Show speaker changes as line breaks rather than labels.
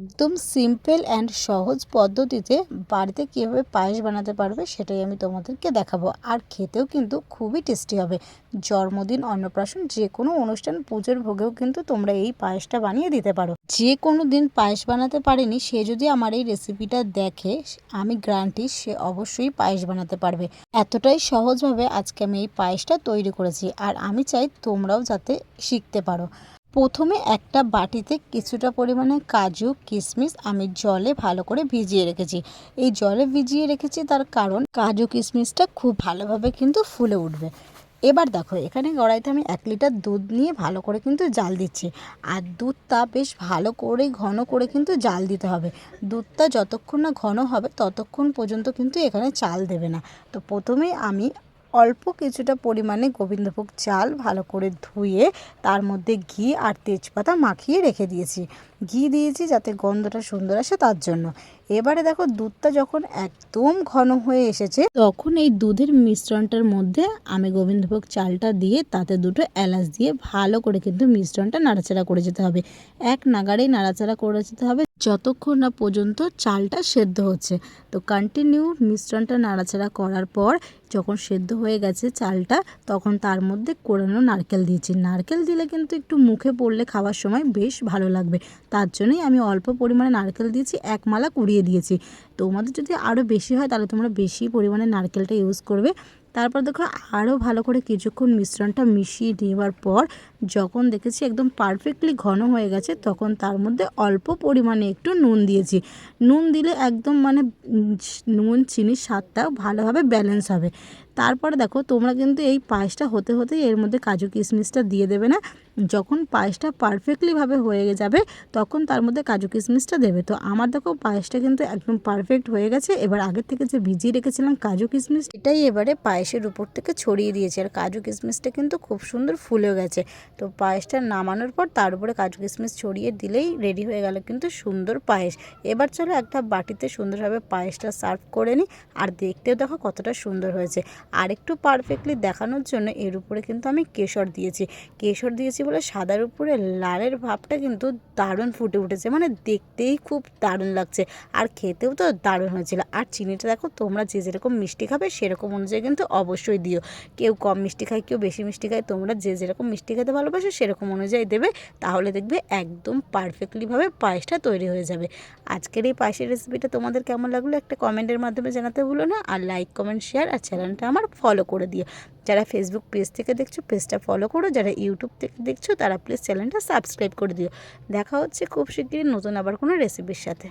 একদম simple and সহজ পদ্ধতিতে বাড়িতে কীভাবে পায়েস বানাতে পারবে সেটাই আমি তোমাদেরকে দেখাবো। আর খেতেও কিন্তু খুবই টেস্টি হবে। জন্মদিন, অন্নপ্রাশন যে কোনো অনুষ্ঠান, পুজোর ভোগেও কিন্তু তোমরা এই পায়েসটা বানিয়ে দিতে পারো। যে কোনো দিন পায়েস বানাতে পারেনি, সে যদি আমার এই রেসিপিটা দেখে, আমি গ্রান্টি সে অবশ্যই পায়েস বানাতে পারবে। এতটাই সহজভাবে আজকে আমি এই পায়েসটা তৈরি করেছি। আর আমি চাই তোমরাও যাতে শিখতে পারো। প্রথমে একটা বাটিতে কিছুটা পরিমাণে কাজু কিশমিশ আমি জলে ভালো করে ভিজিয়ে রেখেছি। এই জলে ভিজিয়ে রেখেছি তার কারণ কাজু কিশমিশটা খুব ভালোভাবে কিন্তু ফুলে উঠবে। এবার দেখো, এখানে কড়াইতে আমি এক লিটার দুধ নিয়ে ভালো করে কিন্তু জাল দিচ্ছি। আর দুধটা বেশ ভালো করে ঘন করে কিন্তু জাল দিতে হবে। দুধটা যতক্ষণ না ঘন হবে, ততক্ষণ পর্যন্ত কিন্তু এখানে চাল দেবে না। তো প্রথমেই আমি অল্প কিছুটা পরিমাণে গোবিন্দভোগ চাল ভালো করে ধুয়ে তার মধ্যে ঘি আর তেজপাতা মাখিয়ে রেখে দিয়েছি। ঘি দিয়েছি যাতে গন্ধটা সুন্দর আসে তার জন্য। এবারে দেখো দুধটা যখন একদম ঘন হয়ে এসেছে, তখন এই দুধের মিশ্রণটার মধ্যে আমি গোবিন্দভোগ চালটা দিয়ে তাতে দুটো এলাচ দিয়ে ভালো করে কিন্তু মিশ্রণটা নাড়াচাড়া করে যেতে হবে। এক নাগাড়েই নাড়াচাড়া করে যেতে হবে। যতক্ষণ না পর্যন্ত চালটা সেদ্ধ হচ্ছে। তো কন্টিনিউ মিশ্রণটা নাড়াচাড়া করার পর যখন সেদ্ধ হয়ে গেছে চালটা, তখন তার মধ্যে কোরানো নারকেল দিয়েছি নারকেল দিলে কিন্তু একটু মুখে পড়লে খাওয়ার সময় বেশ ভালো লাগবে। তার জন্যই আমি অল্প পরিমাণে নারকেল দিয়েছি, এক মালা কুড়িয়ে দিয়েছি। তোমাদের যদি আরও বেশি হয় তাহলে তোমরা বেশি পরিমাণে নারকেলটা ইউজ করবে। তারপর দেখো আরও ভালো করে কিছুক্ষণ মিশ্রণটা মিশিয়ে নেওয়ার পর যখন দেখেছি একদম পারফেক্টলি ঘন হয়ে গেছে, তখন তার মধ্যে অল্প পরিমাণে একটু নুন দিয়েছি। নুন দিলে একদম মানে নুন, চিনির স্বাদটা ভালোভাবে ব্যালেন্স হবে। তারপরে দেখো তোমরা কিন্তু এই পায়েসটা হতে হতেই এর মধ্যে কাজু কিশমিশটা দিয়ে দেবে না। যখন পায়েসটা পারফেক্টলিভাবে হয়ে যাবে, তখন তার মধ্যে কাজু কিশমিশটা দেবে। তো আমার দেখো পায়েসটা কিন্তু একদম পারফেক্ট হয়ে গেছে। এবার আগের থেকে যে ভিজিয়ে রেখেছিলাম কাজু কিশমিশ, এটাই এবারে পায়েসের উপর থেকে ছড়িয়ে দিয়েছে। আর কাজু কিশমিশটা কিন্তু খুব সুন্দর ফুলে গেছে। তো পায়েসটা নামানোর পর তার উপরে কাজু কিশমিশ ছড়িয়ে দিলেই রেডি হয়ে গেল কিন্তু সুন্দর পায়েস। এবার চলো একটা বাটিতে সুন্দরভাবে পায়েসটা সার্ভ করে নিই আর দেখতেও দেখো কতটা সুন্দর হয়েছে। আর একটু পারফেক্টলি দেখানোর জন্য এর উপরে কিন্তু আমি কেশর দিয়েছি। কেশর দিয়েছি বলে সাদার উপরে লালের ভাবটা কিন্তু দারুণ ফুটে উঠেছে। মানে দেখতেই খুব দারুণ লাগছে। আর খেতেও তো দারুণ হয়েছিল। আর চিনিটা দেখো তোমরা যে যেরকম মিষ্টি খাবে সেরকম অনুযায়ী কিন্তু অবশ্যই দিও। কেউ কম মিষ্টি খায়, কেউ বেশি মিষ্টি খায়, তোমরা যে যেরকম মিষ্টি খেতে ভালোবাসো সেরকম অনুযায়ী দেবে। তাহলে দেখবে একদম পারফেক্টলিভাবে পায়েসটা তৈরি হয়ে যাবে। আজকের এই পায়েসের রেসিপিটা তোমাদের কেমন লাগল একটা কমেন্টের মাধ্যমে জানাতে ভুলো না। আর লাইক কমেন্ট শেয়ার আর চ্যানেলটা আমার ফলো করে দিও। যারা ফেসবুক পেজ থেকে দেখছ পেজটা ফলো করো। যারা ইউটিউব থেকে দেখছ, তারা প্লিজ চ্যানেলটা সাবস্ক্রাইব করে দিও। দেখা হচ্ছে খুব শিগগিরই নতুন আবার কোনো রেসিপির সাথে।